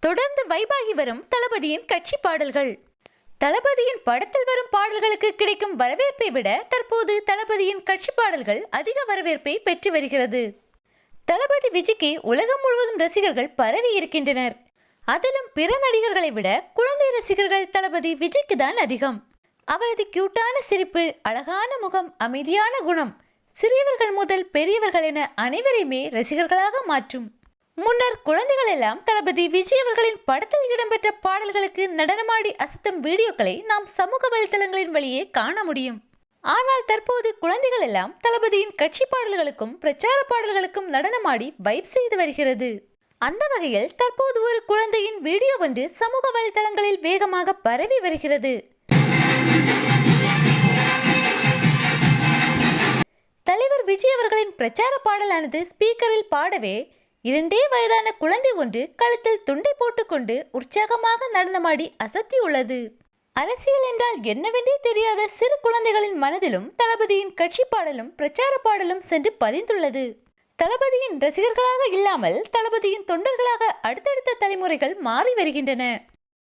தொடர்ந்து வைபாகி வரும் தளபதியின் கட்சி பாடல்கள். தளபதியின் படத்தில் வரும் பாடல்களுக்கு கிடைக்கும் வரவேற்பை விட தற்போது தளபதியின் கட்சி பாடல்கள் அதிக வரவேற்பை பெற்று வருகிறது. தளபதி விஜய்க்கு உலகம் முழுவதும் ரசிகர்கள் பரவி இருக்கின்றனர். அதிலும் பிற நடிகர்களை விட குழந்தை ரசிகர்கள் தளபதி விஜய்க்கு தான் அதிகம். அவரது கியூட்டான சிரிப்பு அழகான முகம் அமைதியான குணம் சிறியவர்கள் முதல் பெரியவர்கள் என அனைவரையுமே ரசிகர்களாக மாற்றும். முன்னர் குழந்தைகள் எல்லாம் தளபதி விஜய் அவர்களின் படத்தில் இடம்பெற்ற பாடல்களுக்கு நடனமாடி அசத்தும் வீடியோக்களை நாம் சமூக வலைதளங்களின் வழியே காண முடியும். ஆனால் தற்போது குழந்தைகள் எல்லாம் தளபதியின் கட்சி பாடல்களுக்கும் பிரச்சார பாடல்களுக்கும் நடனமாடி வைப் செய்து வருகிறது. அந்த வகையில் தற்போது ஒரு குழந்தையின் வீடியோ ஒன்று சமூக வலைதளங்களில் வேகமாக பரவி வருகிறது. விஜய் அவர்களின் பிரச்சார பாடலானது ஸ்பீக்கரில் பாடவே இரண்டே வயதான குழந்தை ஒன்று கழுத்தில் துண்டை போட்டுக்கொண்டு உற்சாகமாக நடனமாடி அசத்தியுள்ளது அரசியல் என்றால் என்னவென்றே தெரியாத சிறு குழந்தைகளின் மனதிலும் தளபதியின் கட்சி பாடலும் பிரச்சார பாடலும் சென்று பதிந்துள்ளது. தளபதியின் ரசிகர்களாக இல்லாமல் தளபதியின் தொண்டர்களாக அடுத்தடுத்த தலைமுறைகள் மாறி வருகின்றன.